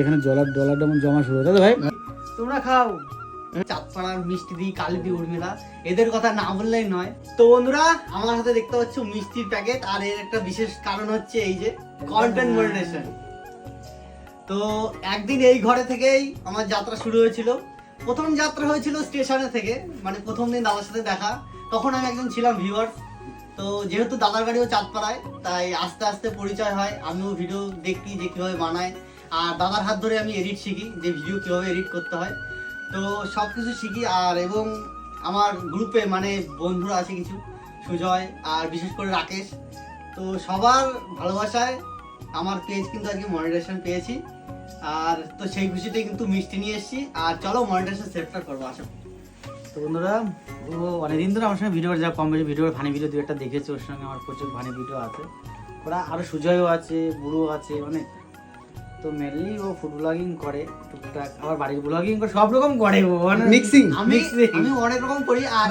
এখানে dollar dollar জমা শুরু হয়েছে ভাই? তোমরা খাও। চাঁদপাড়ার মিষ্টি দি কালি উর্মিলা এদের কথা না বললেই নয়। তো বন্ধুরা আমার হাতে দেখতে পাচ্ছ মিষ্টির প্যাকেট আর এর একটা বিশেষ কারণ হচ্ছে এই যে কন্টেন্ট মনিটেশন তো একদিন এই ঘরে থেকেই আমার যাত্রা শুরু হয়েছিল। প্রথম যাত্রা হয়েছিল স্টেশনে থেকে মানে প্রথম দিন দাদার সাথে দেখা। তখন আমি একজন ছিলাম ভিউয়ার তো যেহেতু দাদার বাড়িও চাঁদপাড়ায়, তাই আস্তে আস্তে পরিচয় হয়, আমিও ভিডিও দেখি যে কীভাবে বানায়। আর দাদার হাত ধরে আমি এডিট শিখি, যে ভিডিও কীভাবে এডিট করতে হয়। তো সব কিছু শিখি, আর এবং আমার গ্রুপে মানে বন্ধুরা আছে কিছু, সুজয় আর বিশেষ করে রাকেশ, তো সবার ভালোবাসায় আমার পেজ কিন্তু আজকে মনিটেশন পেয়েছি। আর তো সেই খুশিতে কিন্তু মিষ্টি নিয়ে এসেছি। আর চলো মনিটেশন সেটটা করব, আসো। তো বন্ধুরা ও অনেকদিন ধরে আমার সঙ্গে ভিডিও যা কম বেশি ভিডিও ফানি ভিডিও দু একটা দেখেছে ওর সঙ্গে আমার প্রচুর ফানি ভিডিও আছে। ওরা আরও সুজয়ও আছে বুড়ো আছে অনেক তো মেনলি ও ফুড ব্লগিং করে টুকটাক। আবার বাড়ির ব্লগিং করে সব রকম করে ও মিক্সিং আমি আমি অনেক রকম করি আর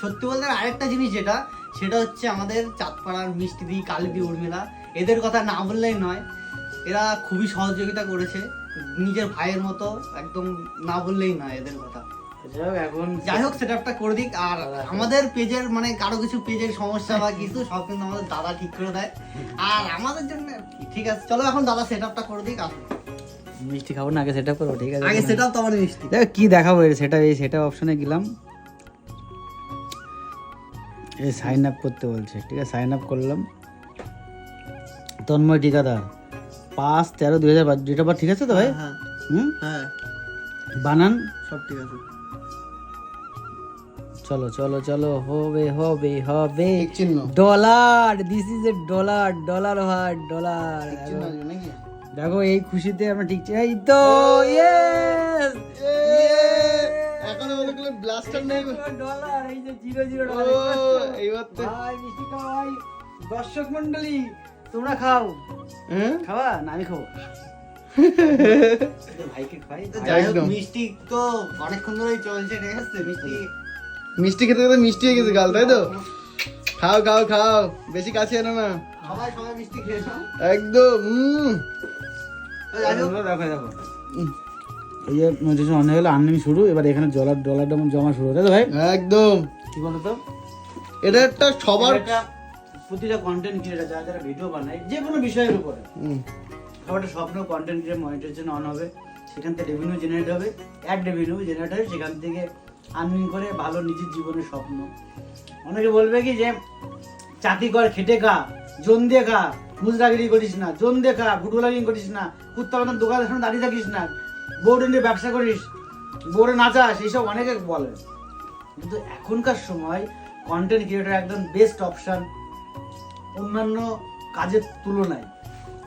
সত্যি বলতে আরেকটা জিনিস যেটা সেটা হচ্ছে আমাদের চাঁদপাড়ার মিষ্টি দি উর্মিলা। এদের কথা না বললেই নয় এরা খুবই সহযোগিতা করেছে নিজের ভাইয়ের মতো একদম না বললেই নয় এদের কথা। যাই হোক হোক সেটআপটা করে দিক। আর আমাদের পেজের মানে কারও কিছু পেজের সমস্যা বা কিছু সব কিন্তু আমাদের দাদা ঠিক করে দেয়। আর আমাদের জন্য ঠিক আছে চলো এখন দাদা সেটআপটা করে দিক আসুন মিষ্টি খাব না আগে সেটা করব ঠিক আছে? আগে সেটআপ তো আমার মিষ্টি দেখো কি দেখাবো এর সেটা এই সেটা অপশনে গেলাম। এই সাইন আপ করতে বলছে ঠিক আছে? সাইন আপ করলাম। তন্ময় ঠিকাদার পাঁচ তেরো দুই হাজার ডেট অফ ঠিক আছে তো ভাই? হ্যাঁ হুম? হ্যাঁ বানান। সব ঠিক আছে। চলো চলো চলো হবে হবে হবে। Dollar this is a dollar dollar হয় ডলার দেখো এই খুশিতে আমরা ঠিক এই তো ইয়েস এখনও কতগুলো ব্লাস্টার নেই। ডলার এই যে জিরো জিরো ও এইবার তো ভাই মিষ্টি খাও ভাই দর্শক মন্ডলী তোমরা খাও। হ্যাঁ? খাওয়া না আমি খাব? ভাইকে খাই। মিষ্টি তো অনেকক্ষণ ধরেই চলছে ঠিক আছে? মিষ্টি মিষ্টি খেতে খেতে মিষ্টি হয়ে গেছে গাল তাই তো? খাও খাও খাও। বেশি কাছে এনো না। সবাই সবাই মিষ্টি একদম এই যে নোটিফিকেশন অন হয়ে আর্নিং শুরু এবার এখানে ডলার ডলার জমা শুরু তাই তো ভাই? একদম। কি বলো তো এটা একটা সবার প্রতিটা কন্টেন্ট ক্রিয়েটার যারা যারা ভিডিও বানায় যে কোনো বিষয়ের উপরে। হুম, সবার স্বপ্ন কন্টেন্ট ক্রিয়েট মনিটাইজেশন অন হবে। সেখান থেকে রেভিনিউ জেনারেট হবে। অ্যাড রেভিনিউ জেনারেট হবে সেখান থেকে আর্নিং করে ভালো নিজের জীবনের স্বপ্ন। অনেকে বলবে কি যে, চাকরি কর, খেটে খা জোন দিয়ে খা মুজরাগিরি করিস না জোন দিয়ে খা ফুটবলারিং করিস না, কুত্তা বাজার দোকানের সামনে দাঁড়িয়ে থাকিস না বোর্ডে নিয়ে ব্যবসা করিস বোর্ডে নাচাস এইসব অনেকে বলে। কিন্তু এখনকার সময় কন্টেন্ট ক্রিয়েটার একদম বেস্ট অপশন অন্যান্য কাজের তুলনায়।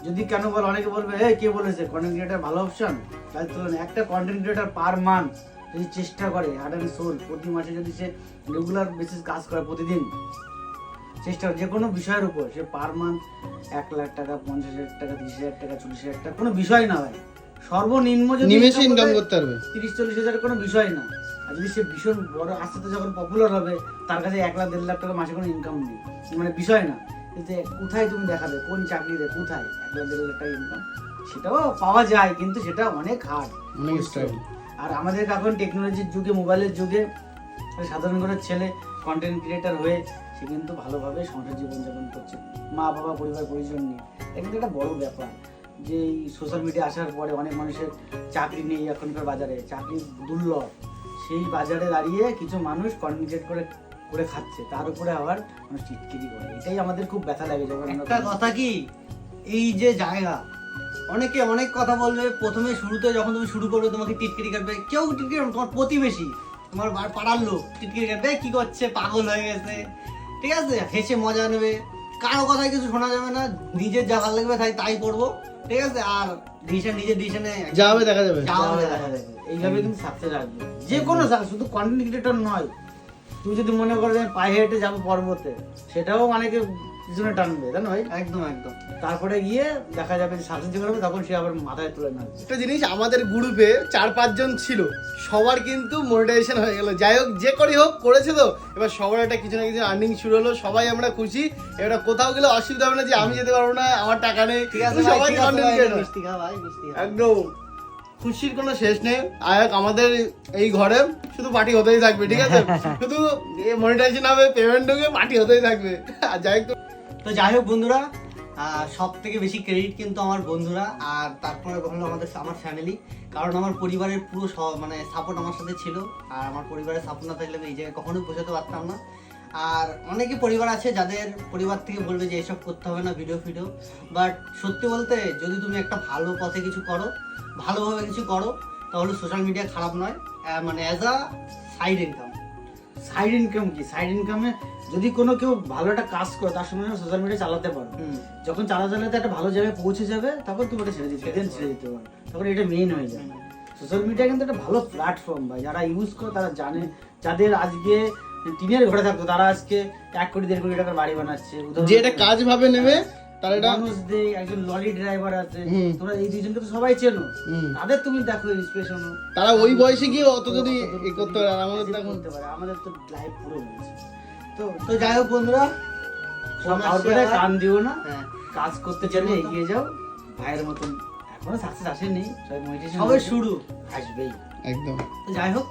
যদি কেন বল, অনেকে বলবে, এই, কে বলেছে? কন্টেন্ট ক্রিয়েটার ভালো অপশন তার তুলনায় একটা কন্টেন্ট ক্রিয়েটার পার মান্থ যদি চেষ্টা করে হার্ড অ্যান্ড সোল প্রতি মাসে যদি সে রেগুলার বেসিস কাজ করে প্রতিদিন চেষ্টা করে যে কোনো বিষয়ের উপর সে পার মান্থ এক লাখ টাকা পঞ্চাশ হাজার টাকা তিরিশ হাজার টাকা চল্লিশ হাজার টাকা কোনো বিষয় না ভাই। সর্বনিম্ন যদি নিমেষে ইনকাম করতে পারবে। তিরিশ চল্লিশ হাজার কোনো বিষয় না। আর যদি সে ভীষণ বড় আস্তে আস্তে যখন পপুলার হবে তার কাছে এক লাখ দেড় লাখ টাকা মাসে কোনো ইনকাম নেই। মানে বিষয় না। কিন্তু কোথায় তুমি দেখাবে? কোন চাকরিতে কোথায়? এক লাখ দেড় লাখ টাকা ইনকাম সেটাও পাওয়া যায় কিন্তু সেটা অনেক হার্ড অনেক স্ট্রাগল আর আমাদের এখন টেকনোলজির যুগে, মোবাইলের যুগে সাধারণ করে ছেলে কন্টেন্ট ক্রিয়েটার হয়ে সে কিন্তু ভালোভাবে সংসার জীবনযাপন করছে। মা, বাবা, পরিবার, পরিজন নিয়ে। এটা কিন্তু একটা বড় ব্যাপার যে এই সোশ্যাল মিডিয়া আসার পরে অনেক মানুষের চাকরি নেই এখনকার বাজারে, চাকরি দুর্লভ। সেই বাজারে দাঁড়িয়ে কিছু মানুষ কন্টেন্ট করে করে খাচ্ছে। তার উপরে আবার মানুষ টিটকিরি করে। এটাই আমাদের খুব ব্যথা লাগে যখন একটা কথা কি? এই যে জায়গা অনেকে অনেক কথা বলবে প্রথমে শুরুতে যখন তুমি শুরু করবে তোমাকে টিটকিরি কাটবে। কেউ টিটকিরি তোমার প্রতিবেশী তোমার পাড়ার লোক টিটকিরি কাটবে কি করছে? পাগল হয়ে গেছে। ঠিক আছে? হেসে মজা নেবে। কারও কথায় কিছু শোনা যাবে না নিজের যা ভালো লাগবে তাই তাই করব। ঠিক আছে? আর ডিসিশন নিজের ডিসিশনে যা হবে দেখা যাবে। যা হবে দেখা যাবে। এইভাবে কিন্তু সাকসেস আসবে। যে কোনো শুধু কন্টেন্ট ক্রিয়েটর নয়। তুমি যদি মনে করো যে আমি পায়ে হেঁটে যাব পর্বতে সেটাও অনেকে পিছনে টানবে তাই না ভাই? একদম একদম। তারপরে গিয়ে দেখা যাবে যে সাবসিডি করবে তখন সে আবার মাথায় তুলে নেবে। একটা জিনিস আমাদের গ্রুপে চার পাঁচজন ছিল সবার কিন্তু মনিটাইজেশন হয়ে গেল। যাই হোক যে করি হোক করেছে তো। এবার সবার একটা কিছু না কিছু আর্নিং শুরু হলো সবাই আমরা খুশি। এবার কোথাও গেলে অসুবিধা হবে না যে আমি যেতে পারব না আমার টাকা নেই। ঠিক আছে সবাই একদম। খুশির কোনো শেষ নেই। আয়ক আমাদের এই ঘরে শুধু পার্টি হতেই থাকবে ঠিক আছে? শুধু মনিটাইজেশন হবে পেমেন্ট ঢুকে পার্টি হতেই থাকবে। আর যাই হোক তো যাই হোক বন্ধুরা সব থেকে বেশি ক্রেডিট কিন্তু আমার বন্ধুরা, আর তারপরে হলো আমাদের আমার ফ্যামিলি কারণ আমার পরিবারের পুরো মানে সাপোর্ট আমার সাথে ছিল, আর আমার পরিবারের সাপোর্ট না থাকলে আমি এই জায়গায় কখনোই বোঝাতে পারতাম না। আর অনেকে পরিবার আছে যাদের পরিবার থেকে বলবে যে এসব করতে হবে না ভিডিও ফিডিও বাট সত্যি বলতে যদি তুমি একটা ভালো পথে কিছু করো, ভালোভাবে কিছু করো, তাহলে সোশ্যাল মিডিয়া খারাপ নয় মানে as a side income side income কি? সাইড ইনকামে যদি কোনো কেউ ভালো একটা কাজ করে তার সঙ্গে সোশ্যাল মিডিয়া চালাতে পারো। যখন চালাতে চালাতে একটা ভালো জায়গায় পৌঁছে যাবে তখন তুমি ওটা ছেড়ে দিতে দেন ছেড়ে দিতে পারো। তখন এটা মেইন হয়ে যায়। সোশ্যাল মিডিয়া কিন্তু একটা ভালো প্ল্যাটফর্ম ভাই। যারা ইউজ করে তারা জানে। যাদের আজকে টিনের ঘরে থাকতো তারা আজকে এক কোটি দেড় কোটি টাকার বাড়ি বানাচ্ছে। যে এটা কাজ ভাবে নেবে তার এটা মানুষ দে একজন লরি ড্রাইভার আছে তোমরা এই দুজনকে তো সবাই চেনো। তাদের তুমি দেখো ইন্সপিরেশন তারা ওই বয়সে গিয়ে অত যদি এ করতে পারে আর আমাদের তো এখন করতে পারে আমাদের তো লাইফ পুরো তো তো যাই হোক বন্ধুরা সব আউটডোরে কান দিও না। হ্যাঁ। কাজ করতে চাইলে এগিয়ে যাও। ভাইয়ের মতন এখনও সাকসেস আসেনি সবাই সবে শুরু। আসবেই। একদম। তো যাই হোক